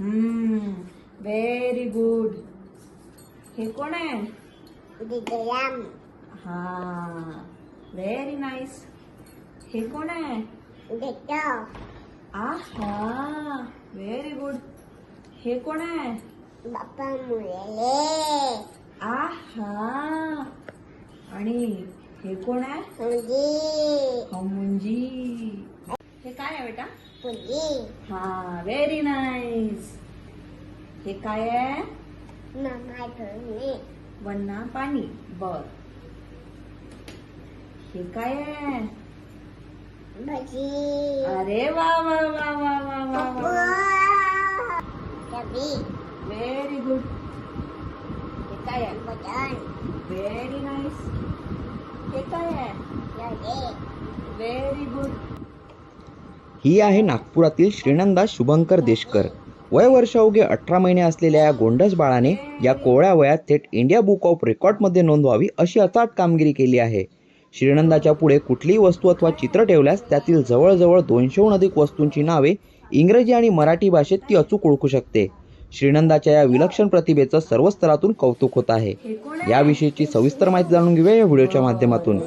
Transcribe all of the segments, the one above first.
हम्म very good हे कोण आहे? दिदराम हा व्हेरी नाईस हे कोण आहे? देतो आहा व्हेरी गुड हे कोण आहे? बाप्पा मुले आहा आणि हे कोण आहे? मुंजी हे काय आहे बेटा? हा व्हेरी नाईस हे काय आहे? वन्ना पाणी बर. हे काय आहे? अरे वा वा वा वा वा वा वा व्हेरी गुड हे काय आहे? व्हेरी नाईस हे काय आहे? व्हेरी गुड ही आहे नागपुरातील श्रीनंदा शुभंकर देशकर. वय वर्ष अवघे अठरा महिने असलेल्या या गोंडस बाळाने या कोवळ्या वयात थेट इंडिया बुक ऑफ रेकॉर्डमध्ये नोंदवावी अशी अचाट कामगिरी केली आहे. श्रीनंदाच्या पुढे कुठलीही वस्तू अथवा चित्र ठेवल्यास त्यातील जवळजवळ दोनशेहून अधिक वस्तूंची नावे इंग्रजी आणि मराठी भाषेत ती अचूक ओळखू शकते. श्रीनंदाच्या या विलक्षण प्रतिभेचं सर्व स्तरातून कौतुक होत आहे. याविषयीची सविस्तर माहिती जाणून घेऊया या व्हिडिओच्या माध्यमातून.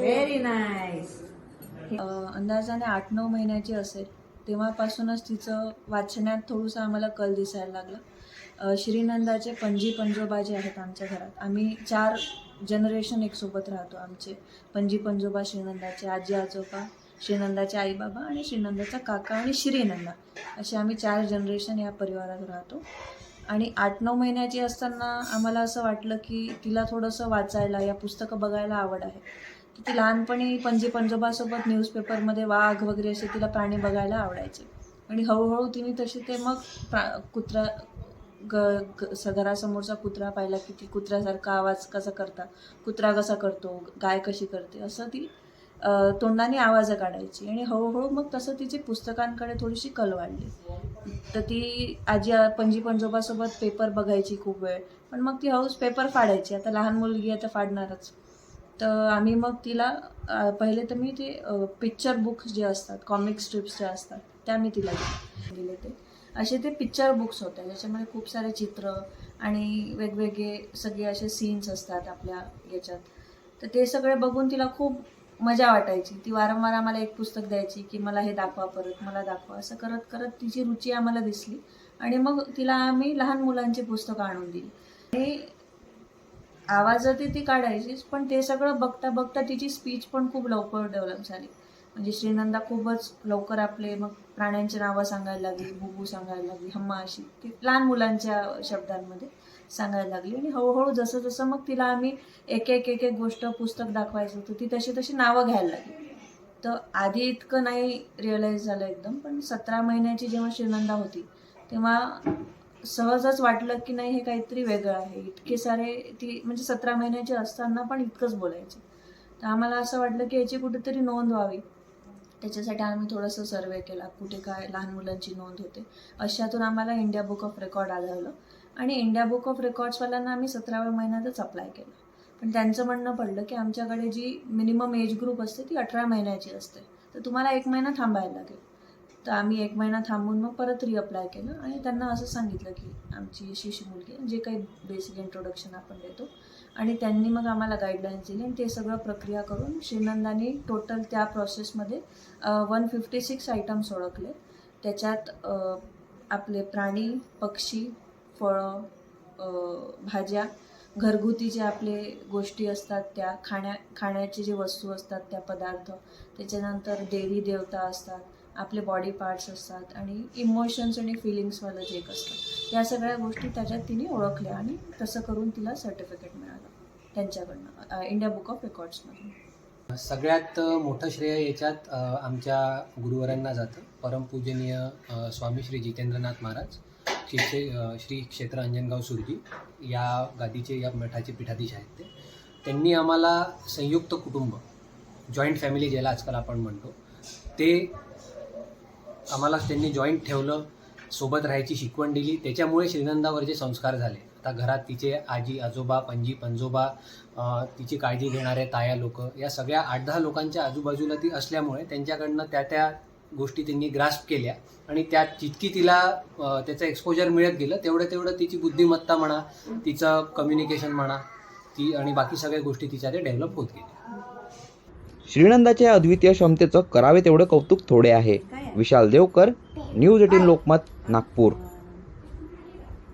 अंदाजाने आठ नऊ महिन्याची असेल. तेव्हापासूनच तिचं वाचण्यात थोडंसं आम्हाला कल दिसायला लागला. श्रीनंदाचे पणजी पंजोबा जे आहेत आमच्या घरात. आम्ही चार जनरेशन एकसोबत राहतो आमचे. पणजी पंजोबा श्रीनंदाचे आजी आजोबा श्रीनंदाचे आईबाबा आणि श्रीनंदाचा काका आणि श्रीनंदा. असे आम्ही चार जनरेशन या परिवारात राहतो. आणि आठ नऊ महिन्याची असताना आम्हाला असं वाटलं की तिला थोडंसं वाचायला या पुस्तकं बघायला आवड आहे. ती लहानपणी पणजी पंजोबासोबत न्यूजपेपरमध्ये वाघ वगैरे असे तिला प्राणी बघायला आवडायचे. आणि हळूहळू तिने तशी ते मग प्रा कुत्रा ग स- घरासमोरचा कुत्रा पाहिला की ती कुत्र्यासारखा आवाज कसा करता कुत्रा कसा करतो गाय कशी करते असं ती तोंडाने आवाज काढायची. आणि हळूहळू मग तसं तिची पुस्तकांकडे थोडीशी कल वाढली. तर ती आजी पणजी पंजोबासोबत पेपर बघायची खूप वेळ. पण मग ती हळूच पेपर फाडायची. आता लहान मुलगी आता फाडणारच. तर आम्ही मग तिला पहिले तर मी ते पिक्चर बुक्स जे असतात कॉमिक स्ट्रिप्स ज्या असतात त्या मी तिला दिले. दिले ते. असे ते पिक्चर बुक्स होते. ज्याच्यामध्ये खूप सारे चित्र आणि वेगवेगळे सगळे असे सीन्स असतात आपल्या याच्यात. तर ते सगळे बघून तिला खूप मजा वाटायची. ती वारंवार आम्हाला एक पुस्तक द्यायची की मला हे दाखवा परत मला दाखवा. असं करत करत तिची रुची आम्हाला दिसली. आणि मग तिला आम्ही लहान मुलांची पुस्तकं आणून दिली. आणि आवाजात ती काढायचीच पण ते सगळं बघता बघता तिची स्पीच पण खूप लवकर डेव्हलप झाली. म्हणजे श्रीनंदा खूपच लवकर आपले मग प्राण्यांची नावं सांगायला लागली बुबू सांगायला लागली हम्मा अशी ती लहान मुलांच्या शब्दांमध्ये सांगायला लागली. आणि हळूहळू जसं जसं मग तिला आम्ही एक एक एक एक गोष्ट पुस्तक दाखवायचं तर ती तशी तशी नावं घ्यायला लागली. तर आधी इतकं नाही रिअलाईज झालं एकदम पण सतरा महिन्याची जेव्हा श्रीनंदा होती तेव्हा सहजच वाटलं की नाही हे काहीतरी वेगळं आहे. इतके सारे ती म्हणजे सतरा महिन्याची असताना पण इतकंच बोलायचे. तर आम्हाला असं वाटलं की याची कुठेतरी नोंद व्हावी. त्याच्यासाठी आम्ही थोडंसं सर्वे केला कुठे काय लहान मुलांची नोंद होते. अशातून आम्हाला इंडिया बुक ऑफ रेकॉर्ड आढळलं. आणि इंडिया बुक ऑफ रेकॉर्ड्सवाल्यांना आम्ही सतराव्या महिन्यातच अप्लाय केलं. पण त्यांचं म्हणणं पडलं की आमच्याकडे जी मिनिमम एज ग्रुप असते ती अठरा महिन्याची असते. तर तुम्हाला एक महिना थांबायला लागेल. तर आम्ही एक महिना थांबून मग परत रिअप्लाय केलं आणि त्यांना असं सांगितलं की आमची शिशी मुलगी जे काही बेसिक इंट्रोडक्शन आपण देतो. आणि त्यांनी मग आम्हाला गाईडलाईन्स दिली आणि ते सगळं प्रक्रिया करून श्रीनंदानी टोटल त्या प्रोसेसमध्ये वन फिफ्टी सिक्स आयटम्स ओळखले. त्याच्यात आपले प्राणी पक्षी फळं भाज्या घरगुती जे आपले गोष्टी असतात त्या खाण्या खाण्याचे जे वस्तू असतात त्या पदार्थ त्याच्यानंतर देवी देवता असतात आपले बॉडी पार्ट्स असतात आणि इमोशन्स आणि फिलिंग्सवालं जे एक असतं या सगळ्या गोष्टी त्याच्यात तिने ओळखल्या आणि तसं करून तिला सर्टिफिकेट मिळालं त्यांच्याकडनं इंडिया बुक ऑफ रेकॉर्ड्समधून सगळ्यात मोठं श्रेय याच्यात आमच्या गुरुवरांना जातं. परमपूजनीय स्वामी श्री जितेंद्रनाथ महाराज श्री श्री क्षेत्र अंजनगाव सुरजी या गादीचे या मठाचे पीठाधीश आहेत ते. त्यांनी आम्हाला संयुक्त कुटुंब जॉईंट फॅमिली ज्याला आजकाल आपण म्हणतो ते आम्हाला त्यांनी जॉईंट ठेवलं सोबत राहायची शिकवण दिली. त्याच्यामुळे श्रीनंदावरचे संस्कार झाले. आता घरात तिचे आजी आजोबा पणजी पणजोबा तिची काळजी घेणारे ताया लोक या सगळ्या आठ दहा लोकांच्या आजूबाजूला ती असल्यामुळे त्यांच्याकडनं त्या त्या गोष्टी त्यांनी ग्रास्प केल्या. आणि त्यात जितकी तिला त्याचं एक्सपोजर मिळत गेलं तेवढं तेवढं तिची बुद्धिमत्ता म्हणा तिचं कम्युनिकेशन म्हणा ती आणि बाकी सगळ्या गोष्टी तिच्या ते डेव्हलप होत गेल्या. श्रीनंदाच्या अद्वितीय क्षमतेचं करावे तेवढं कौतुक थोडे आहे. Vishal Devkar news eighteen Lokmat Nagpur.